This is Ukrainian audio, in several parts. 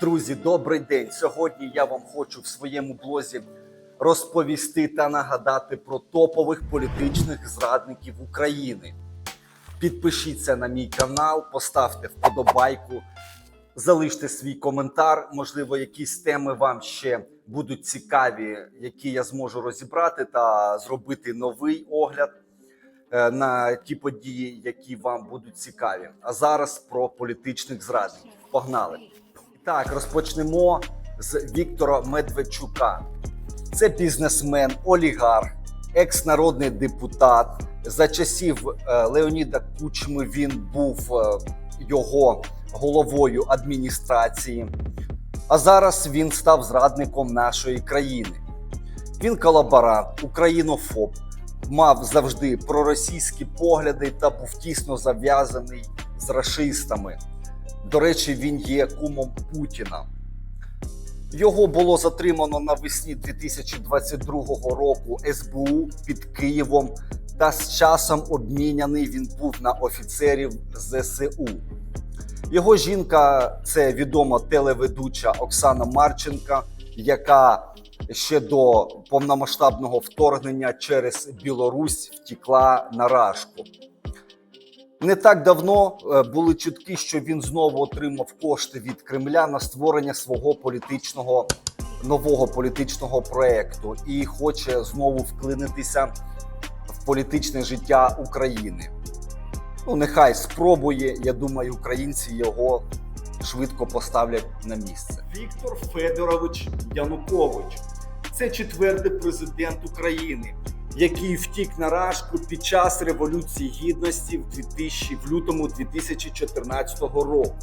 Друзі, добрий день! Сьогодні я вам хочу в своєму блозі розповісти та нагадати про топових політичних зрадників України. Підпишіться на мій канал, поставте вподобайку, залиште свій коментар. Можливо, якісь теми вам ще будуть цікаві, які я зможу розібрати та зробити новий огляд е, на ті події, які вам будуть цікаві. А зараз про політичних зрадників. Погнали! Так, розпочнемо з Віктора Медведчука. Це бізнесмен, олігарх, екс-народний депутат. За часів е, Леоніда Кучми він був е, його головою адміністрації. А зараз він став зрадником нашої країни. Він колаборант, українофоб, мав завжди проросійські погляди та був тісно зав'язаний з рашистами. До речі, він є кумом Путіна. Його було затримано навесні 2022 року СБУ під Києвом, та з часом обміняний він був на офіцерів ЗСУ. Його жінка це відома телеведуча Оксана Марченка, яка ще до повномасштабного вторгнення через Білорусь втікла на Рашку. Не так давно е, були чутки, що він знову отримав кошти від Кремля на створення свого політичного нового політичного проекту і хоче знову вклинитися в політичне життя України. Ну, нехай спробує. Я думаю, українці його швидко поставлять на місце. Віктор Федорович Янукович. Це четвертий президент України, який втік на Рашку під час Революції Гідності в 2000, в лютому 2014 року.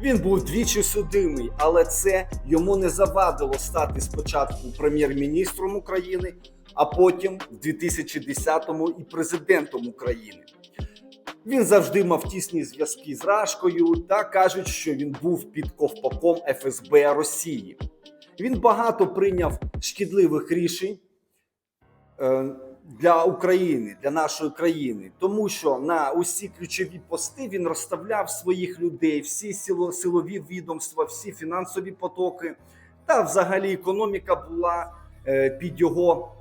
Він був двічі судимий, але це йому не завадило стати спочатку прем'єр-міністром України, а потім в 2010-му і президентом України. Він завжди мав тісні зв'язки з Рашкою та кажуть, що він був під ковпаком ФСБ Росії. Він багато прийняв шкідливих рішень для України, для нашої країни, тому що на усі ключові пости він розставляв своїх людей, всі силові відомства, всі фінансові потоки, та взагалі економіка була е, під його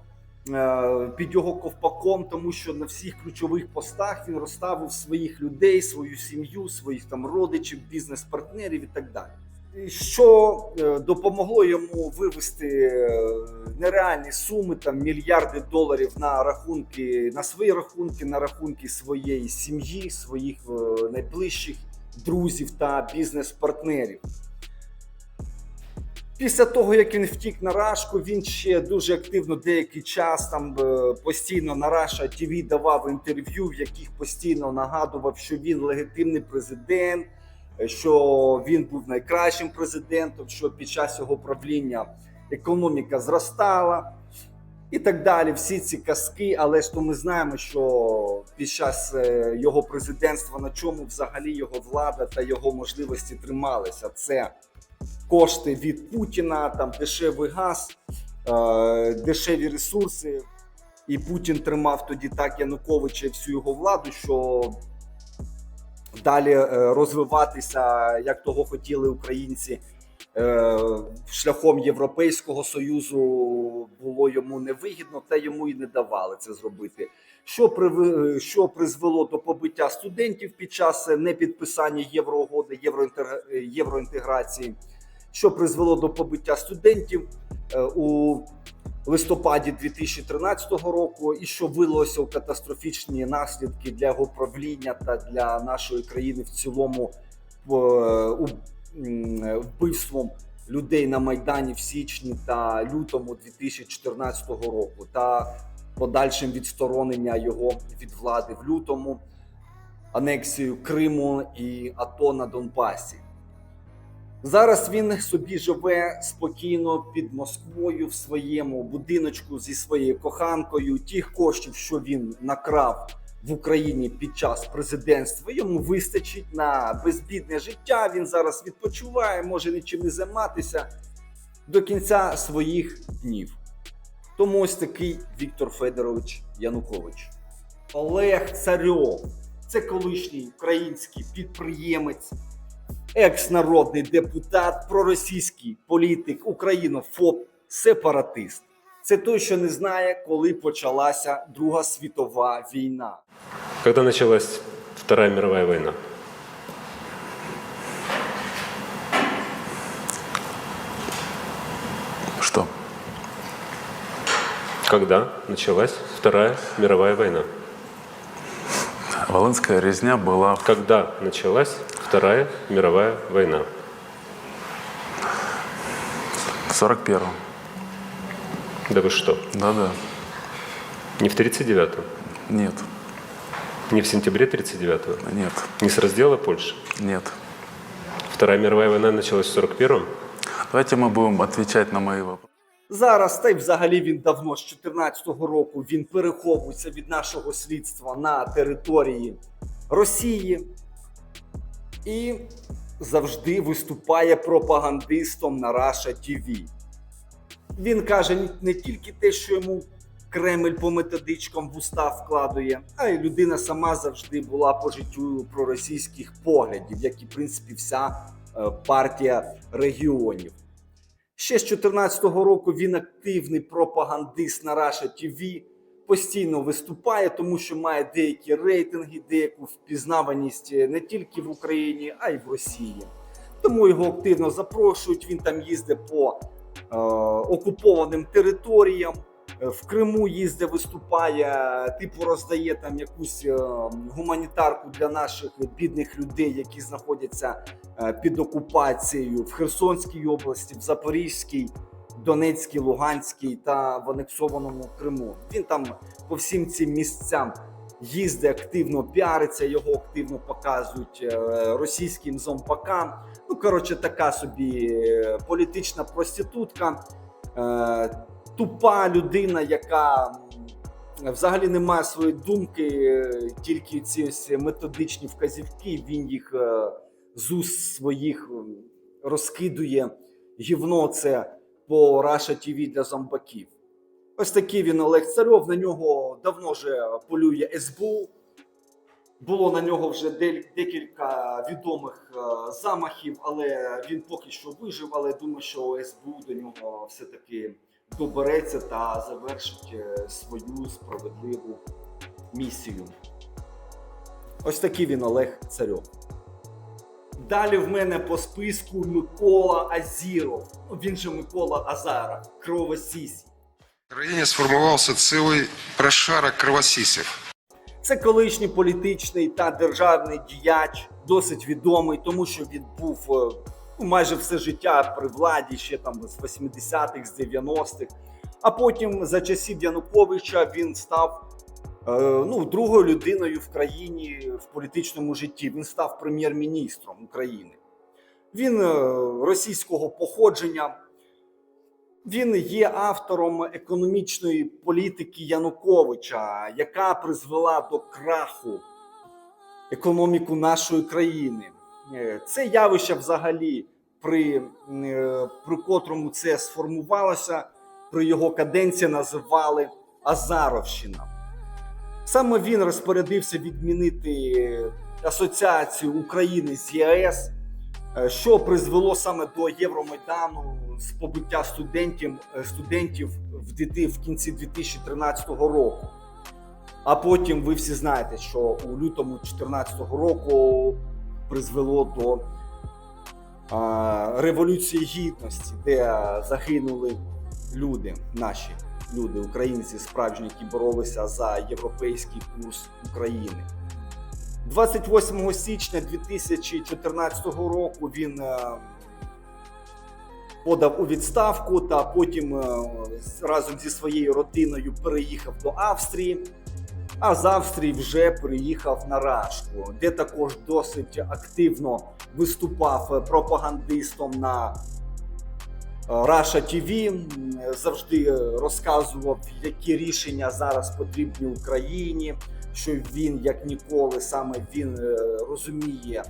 е, під його ковпаком, тому що на всіх ключових постах він розставив своїх людей, свою сім'ю, своїх там родичів, бізнес-партнерів і так далі. Що е, допомогло йому вивести е, нереальні суми, там мільярди доларів на рахунки, на свої рахунки, на рахунки своєї сім'ї, своїх е, найближчих друзів та бізнес-партнерів. Після того, як він втік на Рашку, він ще дуже активно деякий час там постійно на Раша ТВ давав інтерв'ю, в яких постійно нагадував, що він легітимний президент, що він був найкращим президентом, що під час його правління економіка зростала і так далі. Всі ці казки, але ж то ми знаємо, що під час е, його президентства на чому взагалі його влада та його можливості трималися. Це кошти від Путіна, там дешевий газ, е, дешеві ресурси. І Путін тримав тоді так Януковича і всю його владу, що далі е, розвиватися, як того хотіли українці, е, шляхом Європейського союзу було йому невигідно, та йому і не давали це зробити. Що приви- що призвело до побиття студентів під час непідписання євроугоди, євроінтегра- євроінтеграції, що призвело до побиття студентів е, у листопаді 2013 року, і що вилилося у катастрофічні наслідки для його правління та для нашої країни в цілому вбивством людей на майдані в січні та лютому 2014 року, та подальшим відсторонення його від влади в лютому, анексію Криму і АТО на Донбасі. Зараз він собі живе спокійно під Москвою в своєму будиночку зі своєю коханкою. Тих коштів, що він накрав в Україні під час президентства, йому вистачить на безбідне життя. Він зараз відпочиває, може нічим не займатися до кінця своїх днів. Тому ось такий Віктор Федорович Янукович. Олег Царьов це колишній український підприємець, екс-народний депутат, проросійський політик, українофоб, сепаратист. Це той, що не знає, коли почалася Друга світова війна. Когда началась Вторая мировая война? Что? Когда началась Вторая мировая война? Волынская резня была в Когда началась Вторая мировая война? 41-м. Да вы что? Да-да. Не в 39-м? Нет, Не в сентябре 39-го? нет, Не с раздела Польши? нет. Вторая мировая война началась в 41-м? Давайте мы будем отвечать на мои вопросы. Зараз, та й взагалі він давно з 14-го року він переховується від нашого слідства на території Росії і завжди виступає пропагандистом на Russia TV. Він каже не- не тільки те, що йому Кремль по методичкам в уста вкладує, а й людина сама завжди була по життю проросійських поглядів, як і в принципі вся е, партія регіонів. Ще з 2014 року він активний пропагандист на Russia TV, постійно виступає, тому що має деякі рейтинги, деяку впізнаваність не тільки в Україні, а й в Росії. Тому його активно запрошують. Він там їздить по е, окупованим територіям. Е, В Криму їздить, виступає, типу роздає там якусь е, гуманітарку для наших бідних людей, які знаходяться е, під окупацією в Херсонській області, в Запорізькій, Донецькій, Луганській та в анексованому Криму. Він там по всім цим місцям їздить активно, піариться, його активно показують російським зомпакам. Ну коротше, така собі політична проститутка, тупа людина, яка взагалі не має своєї думки, тільки ці ось методичні вказівки. Він їх е, з уст своїх розкидує гівно це по Russia TV для зомбаків. Ось такий він Олег Царьов. На нього давно вже полює СБУ. Було на нього вже декілька відомих е, замахів, але він поки що вижив. Але думаю, що СБУ до нього все-таки добереться та завершить е, свою справедливу місію. Ось такий він Олег Царьов. Далі в мене по списку Микола Азіров. Він же Микола Азаров, кровосісі. В країні сформувався цілий прошарок кровосісів. Це колишній політичний та державний діяч, досить відомий, тому що він був е, майже все життя при владі, ще там з 80-х, з 90-х. А потім за часів Януковича він став е, ну, другою людиною в країні в політичному житті. Він став прем'єр-міністром України. Він е, російського походження. Він є автором економічної політики Януковича, яка призвела до краху економіку нашої країни. Е, Це явище взагалі, при, е, при котрому це сформувалося, при його каденції називали Азаровщина. Саме він розпорядився відмінити асоціацію України з ЄС, е, що призвело саме до Євромайдану з побиття студентів, студентів в, в кінці 2013 року. А потім ви всі знаєте, що у лютому 2014 року призвело до Революції Гідності, де загинули люди, наші люди, українці справжні, які боролися за європейський курс України. 28 січня 2014 року він е, подав у відставку та потім е, разом зі своєю родиною переїхав до Австрії. А з Австрії вже приїхав на Рашку, де також досить активно виступав пропагандистом на е, Russia TV, завжди розказував, які рішення зараз потрібні Україні, що він як ніколи саме він е, розуміє,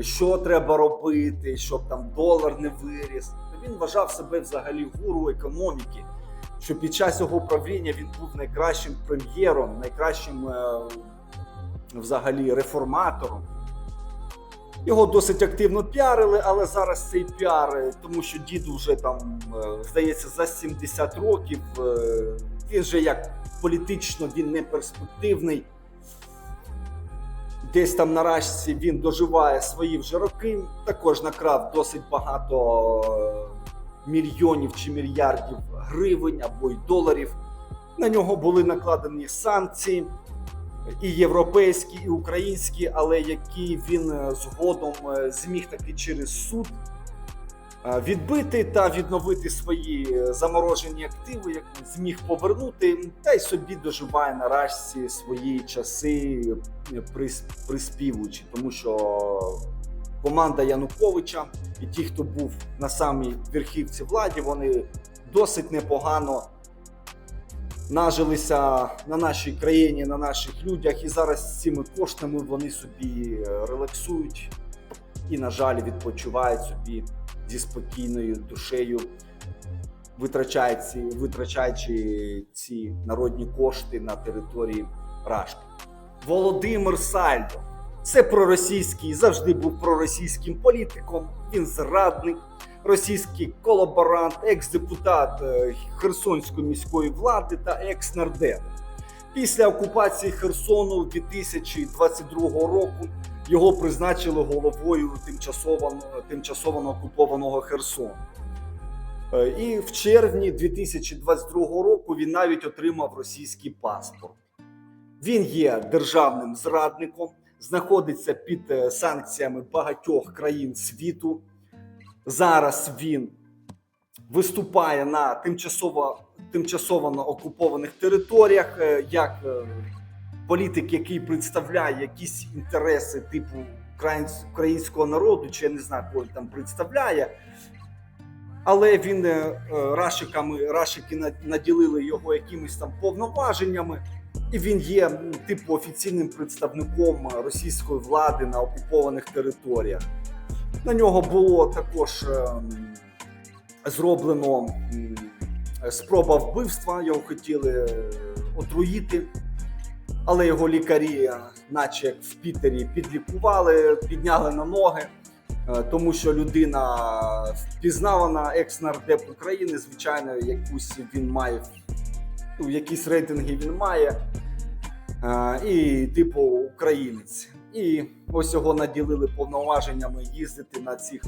що треба робити, щоб там долар не виріс. Він вважав себе взагалі гуру економіки. Що під час його правління він був найкращим прем'єром, найкращим е, взагалі реформатором. Його досить активно піарили, але зараз цей піар, е, тому що діду вже там, е, здається, за 70 років. Він же як політично він не перспективний. Десь там на рашці він доживає свої вже роки. Також накрав досить багато мільйонів чи мільярдів гривень або й доларів. На нього були накладені санкції і європейські, і українські, але які він е, згодом е, зміг таки через суд е, відбити та відновити свої заморожені активи, як зміг повернути, та й собі доживає на рашці свої часи приспівуючи, тому що команда Януковича і ті, хто був на самій верхівці владі, вони досить непогано нажилися на нашій країні, на наших людях, і зараз з цими коштами вони собі е, релаксують і, на жаль, відпочивають собі зі спокійною душею, витрачаючи, витрачаючи ці народні кошти на території Рашки. Володимир Сальдо. Це проросійський, завжди був проросійським політиком. Він зрадник, російський колаборант, екс-депутат е, Херсонської міської влади та екс-нардеп. Після окупації Херсону 2022 року його призначили головою тимчасово, тимчасово окупованого Херсону. Е, І в червні 2022 року він навіть отримав російський паспорт. Він є державним зрадником, знаходиться під е, санкціями багатьох країн світу. Зараз він виступає на тимчасово, тимчасово окупованих територіях е, як е, політик, який представляє якісь інтереси типу українського народу, чи я не знаю, кого там представляє. Але він рашиками, рашики наділили його якимись там повноваженнями, і він є типу офіційним представником російської влади на окупованих територіях. На нього було також ем, зроблено спроба вбивства, його хотіли е, отруїти, але його лікарі, е, наче як в Пітері, підлікували, підняли на ноги. е, Тому що людина впізнавана, екс-нардеп України, звичайно, якусь він має ну, якісь рейтинги він має, і типу українець. І ось його наділили повноваженнями їздити на цих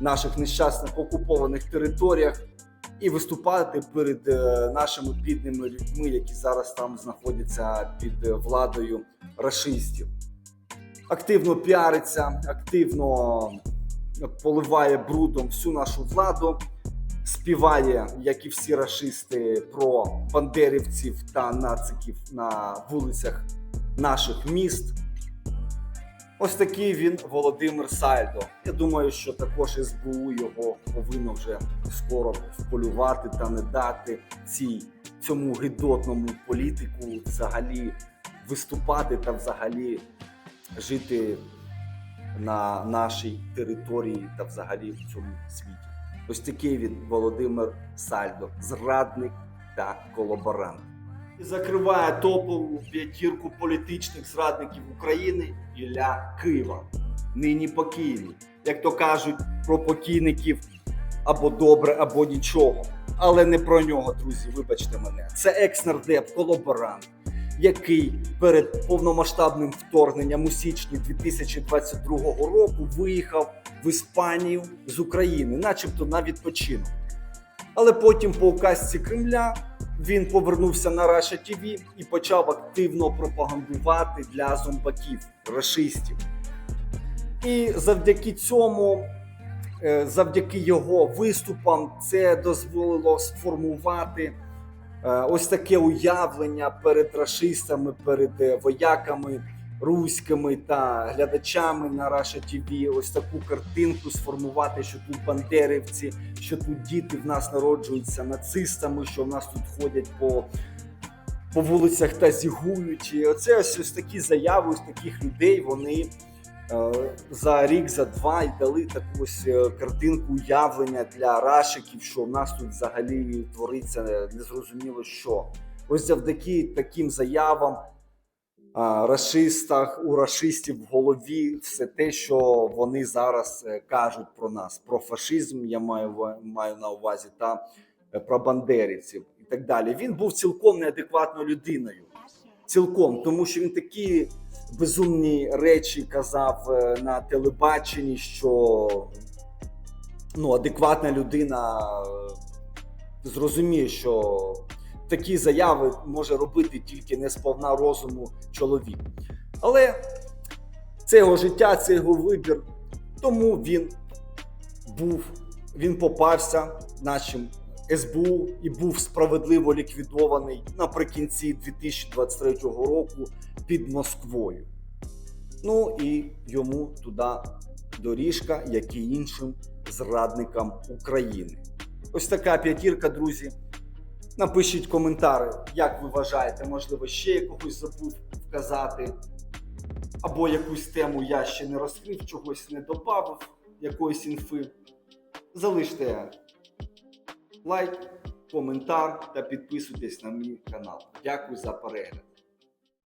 наших нещасних окупованих територіях і виступати перед е, нашими бідними людьми, які зараз там знаходяться під е, владою рашистів. Активно піариться, активно поливає брудом всю нашу владу, співає, як і всі рашисти, про бандерівців та нациків на вулицях наших міст. Ось такий він Володимир Сальдо. Я думаю, що також СБУ його повинно вже скоро вполювати та не дати цій цьому гидотному політику взагалі виступати та взагалі жити на нашій території та взагалі в цьому світі. Ось такий він Володимир Сальдо, зрадник та колаборант. Закриває топову п'ятірку політичних зрадників України Ілля Кива. Нині покійний. Як то кажуть, про покійників або добре, або нічого. Але не про нього, друзі, вибачте мене. Це екс-нардеп, колаборант, який перед повномасштабним вторгненням у січні 2022 року виїхав в Іспанію з України, начебто на відпочинок. Але потім по указці Кремля він повернувся на Раша ТВ і почав активно пропагандувати для зомбаків, рашистів. І завдяки цьому, е, завдяки його виступам, це дозволило сформувати ось таке уявлення перед рашистами, перед е, вояками руськими та глядачами на Раша ТВ. Ось таку картинку сформувати, що тут бандерівці, що тут діти в нас народжуються нацистами, що в нас тут ходять по, по вулицях та зігують. І оце ось, ось такі заяви, ось таких людей вони. Е, За рік, за два і дали таку ось е, картинку уявлення для рашиків, що в нас тут взагалі твориться незрозуміло що. Ось завдяки таким заявам а, расистах, у расистів в голові все те, що вони зараз е, кажуть про нас, про фашизм, я маю, маю на увазі, та е, про бандерівців і так далі. Він був цілком неадекватною людиною. Цілком, тому що він такі безумні речі казав е, на телебаченні, що ну, адекватна людина е, зрозуміє, що такі заяви може робити тільки не сповна розуму чоловік. Але це його життя, це його вибір. Тому він був, він попався нашим СБУ і був справедливо ліквідований наприкінці 2023 року під Москвою. Ну і йому туди доріжка, як і іншим зрадникам України. Ось така п'ятірка, друзі. Напишіть коментари, як ви вважаєте, можливо, ще я когось забув вказати. Або якусь тему я ще не розкрив, чогось не додав, якоїсь інфи. Залиште лайк, коментар та підписуйтесь на мій канал. Дякую за перегляд.